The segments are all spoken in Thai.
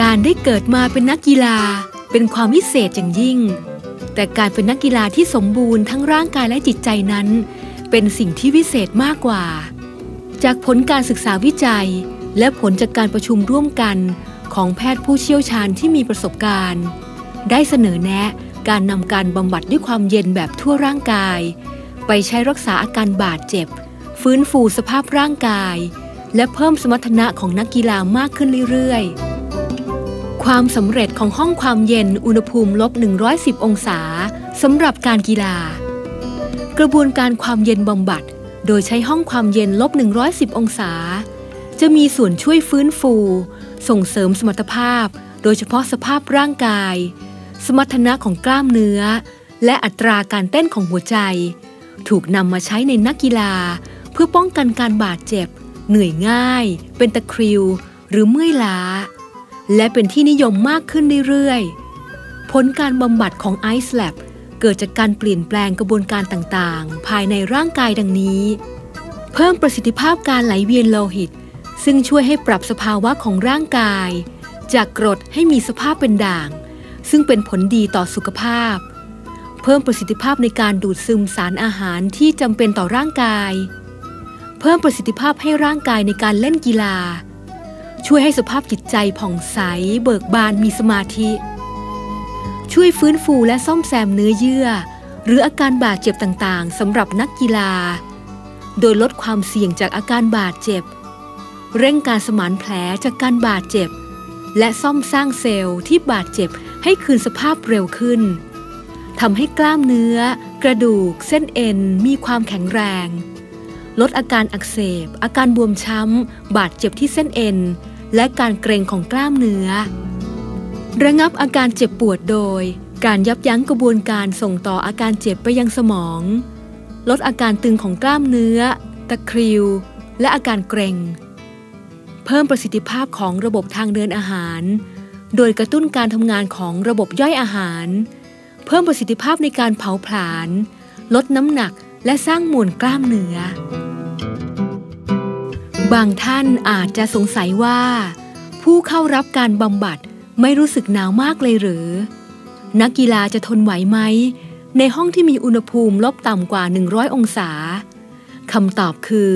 การได้เกิดมาเป็นนักกีฬาเป็นความวิเศษอย่างยิ่ง แต่การเป็นนักกีฬาที่สมบูรณ์ทั้งร่างกายและจิตใจนั้น เป็นสิ่งที่วิเศษมากกว่า จากผลการศึกษาวิจัย และผลจากการประชุมร่วมกันของแพทย์ผู้เชี่ยวชาญที่มีประสบการณ์ ได้เสนอแนะการนำการบำบัดด้วยความเย็นแบบทั่วร่างกาย ไปใช้รักษาอาการบาดเจ็บ ฟื้นฟูสภาพร่างกาย และเพิ่มสมรรถนะของนักกีฬามากขึ้นเรื่อยๆ ความสำเร็จของห้องความเย็นอุณหภูมิลบ 110 องศาสำหรับการกีฬา กระบวนการความเย็นบำบัด โดยใช้ห้องความเย็นลบ 110 องศา จะมีส่วนช่วยฟื้นฟู ส่งเสริมสมรรถภาพ โดยเฉพาะสภาพร่างกาย สมรรถนะของกล้ามเนื้อ และอัตราการเต้นของหัวใจ ถูกนำมาใช้ในนักกีฬา เพื่อป้องกันการบาดเจ็บ เหนื่อยง่าย เป็นตะคริว หรือเมื่อยล้า และเป็นที่นิยมมากขึ้นเรื่อยๆ ผลการบำบัดของ Ice Lab เกิดจากการเปลี่ยนแปลงกระบวนการต่างๆ ภายในร่างกายดังนี้ เพิ่มประสิทธิภาพการไหลเวียนโลหิต ซึ่งช่วยให้ปรับสภาวะของร่างกาย จากกรดให้มีสภาพเป็นด่าง ซึ่งเป็นผลดีต่อสุขภาพ เพิ่มประสิทธิภาพในการดูดซึมสารอาหารที่จำเป็นต่อร่างกาย เพิ่มประสิทธิภาพให้ร่างกายในการเล่นกีฬา ช่วยให้สภาพจิตใจผ่องใส เบิกบานมีสมาธิ ช่วยฟื้นฟูและซ่อมแซมเนื้อเยื่อ หรืออาการบาดเจ็บต่างๆสำหรับนักกีฬา โดยลดความเสี่ยงจากอาการบาดเจ็บ เร่งการสมานแผลจากการบาดเจ็บ และซ่อมสร้างเซลล์ที่บาดเจ็บให้คืนสภาพเร็วขึ้นทำให้กล้ามเนื้อ กระดูก เส้นเอ็นมีความแข็งแรง ลดอาการอักเสบ อาการบวมช้ำ บาดเจ็บที่เส้นเอ็น และการเกร็งของกล้ามเนื้อ ระงับอาการเจ็บปวดโดย การยับยั้งกระบวนการส่งต่ออาการเจ็บไปยังสมอง ลดอาการตึงของกล้ามเนื้อ ตะคริว และอาการเกร็ง เพิ่มประสิทธิภาพของระบบทางเดินอาหาร โดยกระตุ้นการทำงานของระบบย่อยอาหาร เพิ่มประสิทธิภาพในการเผาผลาญ ลดน้ำหนัก และสร้างมวลกล้ามเนื้อ บางท่านอาจจะสงสัยว่า ผู้เข้ารับการบำบัดไม่รู้สึกหนาวมากเลยหรือ นักกีฬาจะทนไหวไหม ในห้องที่มีอุณหภูมิลบต่ำกว่า 100 องศาคำตอบคือ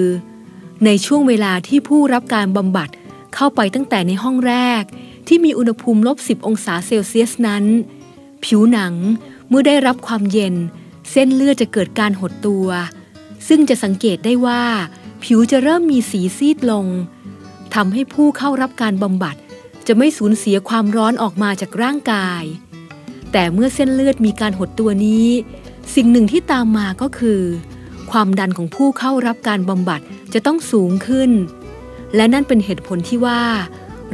ในช่วงเวลาที่ผู้รับการบำบัดเข้าไปตั้งแต่ในห้องแรก ที่มีอุณหภูมิลบ 10 องศาเซลเซียสนั้น ผิวหนังเมื่อได้รับความเย็น เส้นเลือดจะเกิดการหดตัว ซึ่งจะสังเกตได้ว่า ผิวจะเริ่มมีสีซีดลงทำให้ผู้เข้ารับการบำบัด จะไม่สูญเสียความร้อนออกมาจากร่างกาย แต่เมื่อเส้นเลือดมีการหดตัวนี้ สิ่งหนึ่งที่ตามมาก็คือ ความดันของผู้เข้ารับการบำบัดจะต้องสูงขึ้น และนั่นเป็นเหตุผลที่ว่า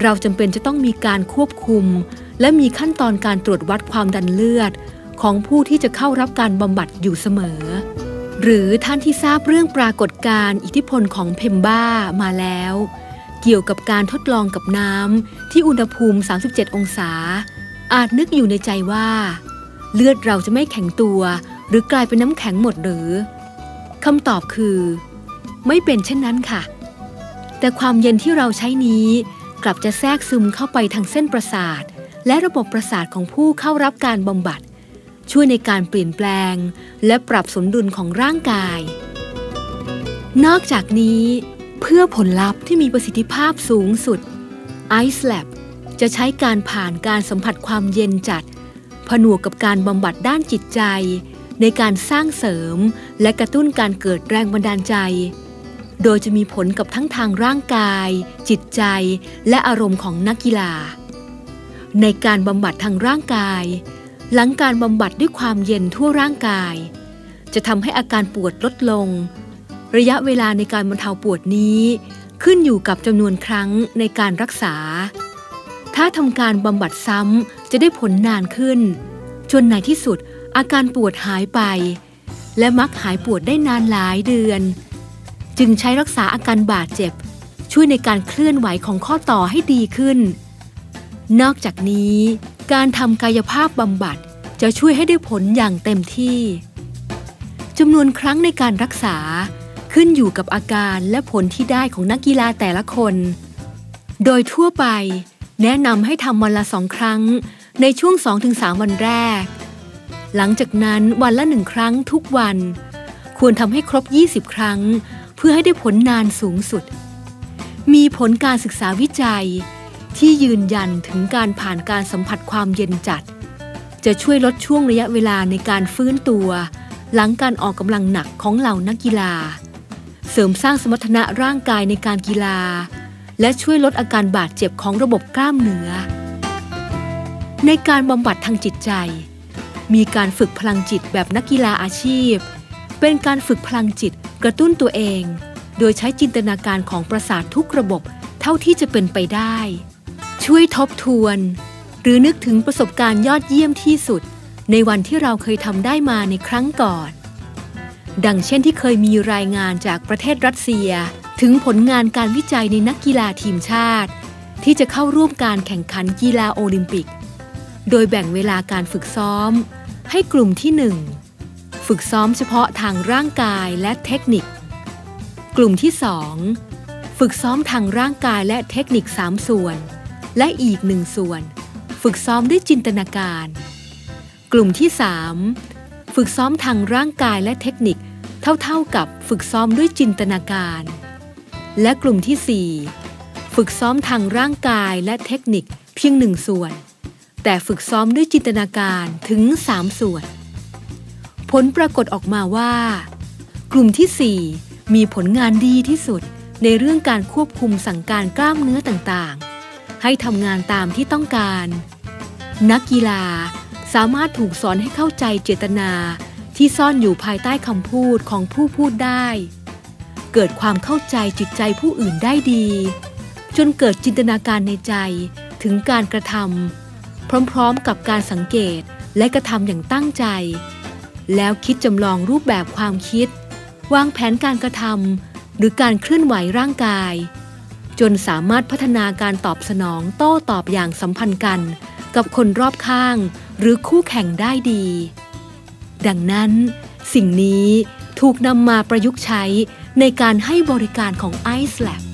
เราจำเป็นจะต้องมีการควบคุม และมีขั้นตอนการตรวจวัดความดันเลือด ของผู้ที่จะเข้ารับการบำบัดอยู่เสมอ หรือท่านที่ทราบเรื่องปรากฏการณ์อิทธิพลของเพมบ้ามาแล้ว เกี่ยวกับการทดลองกับน้ำที่อุณหภูมิ 37 องศา อาจนึกอยู่ในใจว่า เลือดเราจะไม่แข็งตัว หรือกลายเป็นน้ำแข็งหมดหรือคำตอบคือ ไม่เป็นเช่นนั้นค่ะ แต่ความเย็นที่เราใช้นี้ กลับจะแทรกซึมเข้าไปทางเส้นประสาท และระบบประสาทของผู้เข้ารับการบำบัด ช่วยในการเปลี่ยนแปลง และปรับสมดุลของร่างกาย นอกจากนี้เพื่อผลลัพธ์ที่มีประสิทธิภาพสูงสุด Ice Lab จะใช้การผ่านการสัมผัสความเย็นจัด ผนวกกับการบำบัดด้านจิตใจ ในการสร้างเสริมและกระตุ้นการเกิดแรงบันดาลใจ โดยจะมีผลกับทั้งทางร่างกาย จิตใจ และอารมณ์ของนักกีฬา ในการบำบัดทางร่างกาย หลังการบำบัดด้วยความเย็นทั่วร่างกาย จะทำให้อาการปวดลดลง ระยะเวลาในการบรรเทาปวดนี้ ขึ้นอยู่กับจำนวนครั้งในการรักษา ถ้าทำการบำบัดซ้ำจะได้ผลนานขึ้น จนในที่สุดอาการปวดหายไป และมักหายปวดได้นานหลายเดือน จึงใช้รักษาอาการบาดเจ็บ ช่วยในการเคลื่อนไหวของข้อต่อให้ดีขึ้น นอกจากนี้ การทำกายภาพบำบัดจะช่วยให้ได้ผลอย่างเต็มที่จำนวนครั้งในการรักษาขึ้นอยู่กับอาการและผลที่ได้ของนักกีฬาแต่ละคน โดยทั่วไป แนะนำให้ทำวันละสองครั้งในช่วง 2-3 วันแรก หลังจากนั้นวันละหนึ่งครั้งทุกวัน ควรทำให้ครบ 20 ครั้ง เพื่อให้ได้ผลนานสูงสุด มีผลการศึกษาวิจัย ที่ยืนยันถึงการผ่านการสัมผัสความเย็นจัด จะช่วยลดช่วงระยะเวลาในการฟื้นตัว หลังการออกกำลังหนักของเหล่านักกีฬา เสริมสร้างสมรรถนะร่างกายในการกีฬา และช่วยลดอาการบาดเจ็บของระบบกล้ามเนื้อ ในการบำบัดทางจิตใจ มีการฝึกพลังจิตแบบนักกีฬาอาชีพ เป็นการฝึกพลังจิตกระตุ้นตัวเอง โดยใช้จินตนาการของประสาททุกระบบเท่าที่จะเป็นไปได้ ช่วยทบทวน หรือนึกถึงประสบการณ์ยอดเยี่ยมที่สุด ในวันที่เราเคยทำได้มาในครั้งก่อน ดังเช่นที่เคยมีรายงานจากประเทศรัสเซีย ถึงผลงานการวิจัยในนักกีฬาทีมชาติ ที่จะเข้าร่วมการแข่งขันกีฬาโอลิมปิก โดยแบ่งเวลาการฝึกซ้อม ให้กลุ่มที่1ฝึกซ้อมเฉพาะทางร่างกายและเทคนิค กลุ่มที่2ฝึกซ้อมทางร่างกายและเทคนิค 3 ส่วน และอีกหนึ่งส่วน ฝึกซ้อมด้วยจินตนาการ กลุ่มที่ 3 ฝึกซ้อมทางร่างกายและเทคนิคเท่าๆกับฝึกซ้อมด้วยจินตนาการ และกลุ่มที่ 4 ฝึกซ้อมทางร่างกายและเทคนิคเพียงหนึ่งส่วน แต่ฝึกซ้อมด้วยจินตนาการถึง 3 ส่วน ผลปรากฏออกมาว่า กลุ่มที่ 4 มีผลงานดีที่สุดในเรื่องการควบคุมสั่งการกล้ามเนื้อต่างๆ ให้ทำงานตามที่ต้องการ นักกีฬาสามารถถูกสอนให้เข้าใจเจตนาที่ซ่อนอยู่ภายใต้คำพูดของผู้พูดได้ เกิดความเข้าใจจิตใจผู้อื่นได้ดี จนเกิดจินตนาการในใจถึงการกระทำพร้อมๆกับการสังเกตและกระทำอย่างตั้งใจ แล้วคิดจำลองรูปแบบความคิด วางแผนการกระทำหรือการเคลื่อนไหวร่างกาย จนสามารถพัฒนาการตอบสนองโต้ตอบอย่างสัมพันธ์กัน กับคนรอบข้าง หรือคู่แข่งได้ดี ดังนั้น สิ่งนี้ถูกนำมาประยุกต์ใช้ในการให้บริการของ i c e Lab